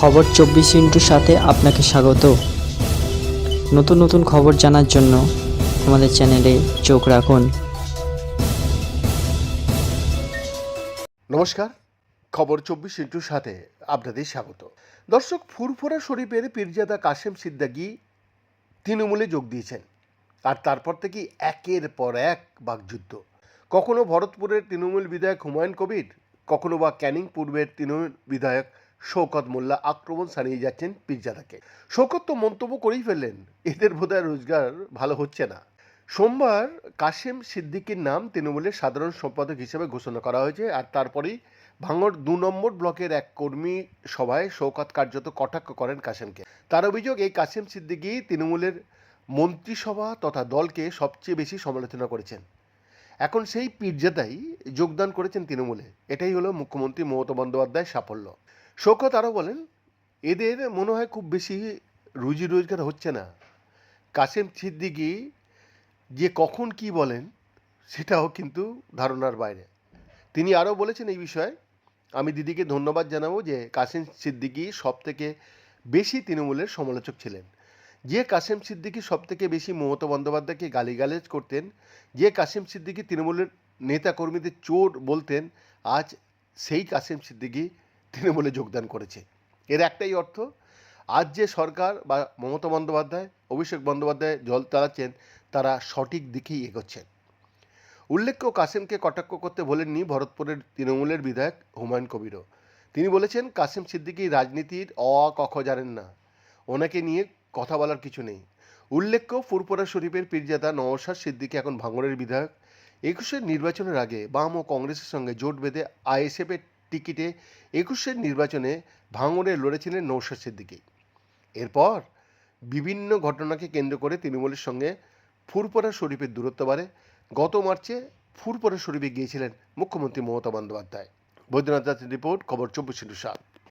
খবর চব্বিশ ইন্টুর সাথে আপনাকে স্বাগত। নতুন নতুন খবর জানার জন্য আমাদের চ্যানেলে চোখ রাখুন। নমস্কার, খবর চব্বিশ ইন্টুর সাথে আপনাদের স্বাগত। দর্শক, ফুরফুরা শরীফের পীরজাদা কাশেম সিদ্দাগি তৃণমূলে যোগ দিয়েছেন। আর তারপর থেকে একের পর এক বাকযুদ্ধ। কখনো ভরতপুরের তৃণমূল বিধায়ক হুমায়ুন কবির, কখনো বা ক্যানিং পূর্বের তৃণমূল বিধায়ক শৌকত মোল্লা আক্রমণ সানিয়ে যাচ্ছেন পীরজাদাকে। শৌকত তো মন্তব্য করেই ফেললেন, এদের বোধহয় রোজগার ভালো হচ্ছে না। সোমবার কাশেম সিদ্দিকীর নাম তৃণমূলের সাধারণ সম্পাদক হিসেবে ঘোষণা করা হয়েছে আর তারপরেই ভাঙড় দু নম্বর ব্লকের এক কর্মী সভায় শৌকত কার্যত কটাক্ষ করেন কাশেমকে। তার অভিযোগ, এই কাশেম সিদ্দিকী তৃণমূলের মন্ত্রিসভা তথা দলকে সবচেয়ে বেশি সমালোচনা করেছেন। এখন সেই পীরজাদাই যোগদান করেছেন তৃণমূলে। এটাই হলো মুখ্যমন্ত্রী মমতা বন্দ্যোপাধ্যায়ের সাফল্য। শৌকত আরও বলেন, এদের মনে হয় খুব বেশি রুজি রোজগার হচ্ছে না। কাশেম সিদ্দিকী যে কখন কি বলেন, সেটাও কিন্তু ধারণার বাইরে। তিনি আরও বলেছেন এই বিষয়ে, আমি দিদিকে ধন্যবাদ জানাব যে কাসিম সিদ্দিকী সব থেকে বেশি তৃণমূলের সমালোচক ছিলেন। যে কাসেম সিদ্দিকী সব থেকে বেশি মমতা বন্দ্যোপাধ্যায়কে গালিগালাজ করতেন, যে কাসেম সিদ্দিকী তৃণমূলের নেতাকর্মীদের চোর বলতেন, আজ সেই কাসেম সিদ্দিকী তৃণমূলে যোগদান করেছে। এর একটাই অর্থ, আজ যে সরকার বা মমতা বন্দ্যোপাধ্যায়, অভিষেক বন্দ্যোপাধ্যায় জল চালাচ্ছেন তারা সঠিক দিকেই এগোচ্ছেন। উল্লেখ্য, কাসেমকে কটাক্ষ করতে বলেননি ভরতপুরের তৃণমূলের বিধায়ক হুমায়ুন কবিরও। তিনি বলেছেন, কাসেম সিদ্দিকী রাজনীতির অ কখ জানেন না। ওনাকে নিয়ে কথা বলার কিছু নেই। উল্লেখ্য ফুরপুরা শরীফের পীরজাদা নওশাদ সিদ্দিকী এখন ভাঙড়ের বিধায়ক। একুশের নির্বাচনের আগে বাম ও কংগ্রেসের সঙ্গে জোট বেঁধে আইএসএফের টিকিটে একুশের নির্বাচনে ভাঙড়ে লড়েছিলেন নৌশাদ সিদ্দিকি। এরপর বিভিন্ন ঘটনাকে কেন্দ্র করে তৃণমূলের সঙ্গে ফুরপরা শরীফের দূরত্ব বাড়ে। গত মার্চে ফুরপরা শরীফে গিয়েছিলেন মুখ্যমন্ত্রী মমতা বন্দ্যোপাধ্যায়। বৈদ্যনাথ দাসের রিপোর্ট, খবর চব্বিশ সাত।